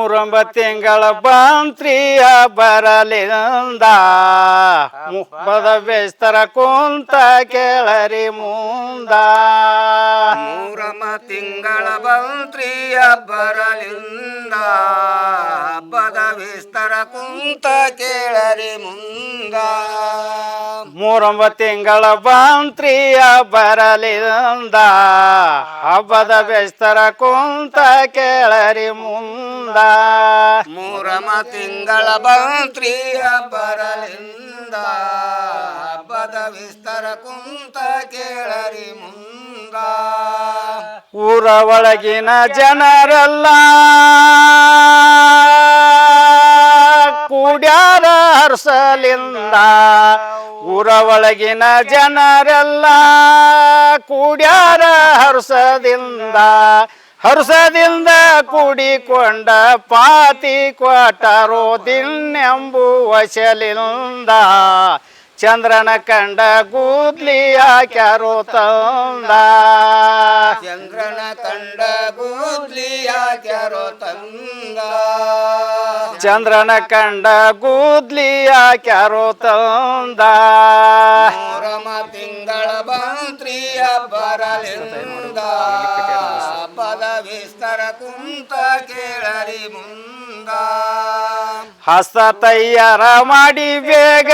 ಮೂರೊಂಬ ತಿಂಗಳ ಬಂತ್ರಿಯ ಬರಲಿಂದ. ಮುಖದ ಬೇಸ್ತರ ಕುಂತ ಕೇಳರಿ ಮುಂದ. ಮೂರಮ ತಿಂಗಳ ಬಂತ್ರಿಯ ಬರಲಿಂದ. ಹಬ್ಬದ ವಿಸ್ತರ ಕುಂತ ಕೇಳರಿ ಮುಂದ. ಮೂರೊಂಬ ತಿಂಗಳ ಬಂತ್ರಿಯ ಬರಲಿಂದ ಹಬ್ಬದ ಬೆಸ್ತರ ಕುಂತ ಕೇಳರಿ ಮುಂದ. ಮೂರಮ ತಿಂಗಳ ಬಂತ್ರಿಯ ಬರಲಿಂದ ಹಬ್ಬದ ವಿಸ್ತರ ಕುಂತ ಕೇಳರಿ ಮುಂದ. ಊರ ಒಳಗಿನ ಜನರೆಲ್ಲ ಕೂಡ್ಯಾರ ಹರ್ಸಲಿಂದ ಊರ ಒಳಗಿನ ಜನರೆಲ್ಲ ಕೂಡ್ಯಾರ ಹರ್ಸದಿಂದ ಹರ್ಷದಿಂದ ಕೂಡಿಕೊಂಡ ಪಾತಿ ಕೊಟ್ಟರೋ ದಿನ್ನೆಂಬು ವಶಲಿಂದ, ಚಂದ್ರನ ಕಂಡ ಗೂದ್ಲಿ ಆಕ್ಯಾರೋ ತಂದ. ಚಂದ್ರನ ಕಂಡ ಗೂದ್ಲಿ ಆಕ್ಯಾರೋ ತಂದ. ಚಂದ್ರನ ಕಂಡ ಕೂದ್ಲಿ ಯಾಕ್ಯಾರೋ ತಂದ. ಮೂರಮ ತಿಂಗಳ ಬಂತ್ರಿಯ ಬರಲಿಂದ ಪದ ವಿಸ್ತರ ಕುಂತ ಕೇಳರಿ ಮುಂದ. ಹಸ್ತ ತಯ್ಯಾರ ಮಾಡಿ ಬೇಗ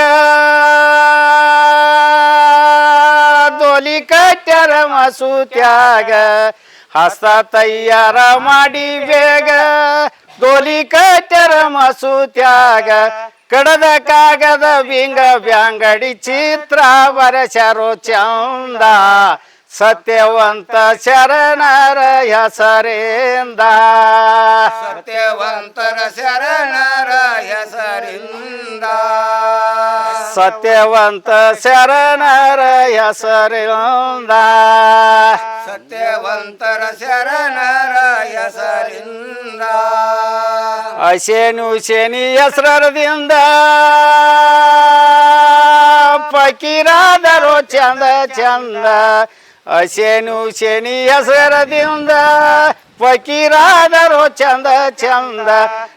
ದೋಲಿ ಕಟ್ಟ್ಯಾರ ಮಸೂತ್ಯಾಗ ಹಸ್ತ ತಯ್ಯಾರ ಮಾಡಿ ಬೇಗ ದೋಲಿ ಕಟ್ಟ್ಯಾರ ಮಸೂತ್ಯಾಗ ಕಡದ ಕಾಗದ ಬಿಂಗ ಬ್ಯಾಂಗಡಿ ಚಿತ್ರ ಬರಸ್ಯಾರೋ ಚಂದ ಸತ್ಯವಂತ ಶರಣರ ಹೆಸರಿಂದ. ಸತ್ಯವಂತರ ಶರಣರ ಹೆಸರಿಂದ. ಸತ್ಯವಂತ ಶರಣರ ಹೆಸರಿಂದ ಸತ್ಯವಂತರ ಶರಣರ ಹೆಸರಿಂದ ಅಶೇನು ಶನಿ ಹೆಸರದಿಂದ. ಪಕೀರಾದರು ಚಂದ ಚಂದ. ಅಶೇನು ಶನಿ ಹೆಸರದಿಂದ. ಫಕೀರಾದರು ಚಂದ ಚಂದ.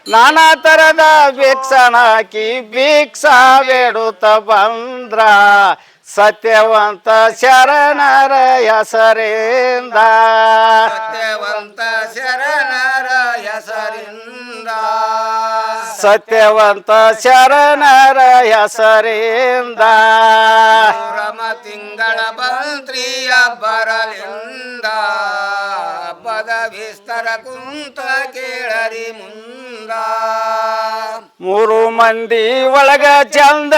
ನಾನಾ ತರದ ಭಿಕ್ಷಣ ಹಾಕಿ ಭಿಕ್ಷಾ ಬೇಡುತ್ತ ಬಂದ್ರ. ಸತ್ಯವಂತ ಶರಣರ ಹೆಸರಿಂದ. ಸತ್ಯವಂತ ಶರಣರ ಹೆಸರಿಂದ. ಸತ್ಯವಂತ ಶರಣರ ಹೆಸರಿಂದ. ರಮ ತಿಂಗಳ ಬಂತ್ರಿಯ ಬರಲಿಂದ ಕುಂತ ಕೇಳರಿ ಮುಂದ. ಮೂರು ಮಂದಿ ಒಳಗ ಚಂದ.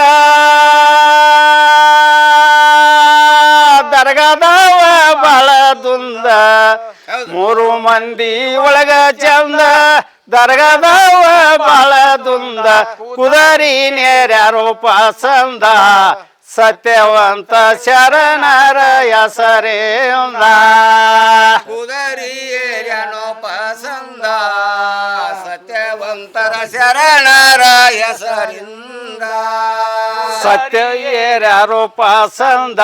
ದರ್ಗದವ ಬಳದುಂದ ಮೂರು ಮಂದಿ ಒಳಗ ಚಂದ. ದರ್ಗದವ ಬಳದುಂದ ಕುದರಿ ನೇರ್ಯಾರೋ ಪಸಂದ. ಸತ್ಯವಂತ ಶರಣರ ಹೆಸರಿಂದ. ಸತ್ಯವಂತರ ಸರಿಂದ ಹೆಸರಿಂದ ಸತ್ಯ ಏರ್ಯಾರೋ ಪಸಂದ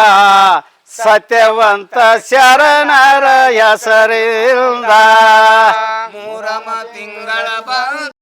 ಸತ್ಯವಂತ ಶರಣರ ಹೆಸರಿಂದ ಮೂರಮ ತಿಂಗಳ ಬಂದ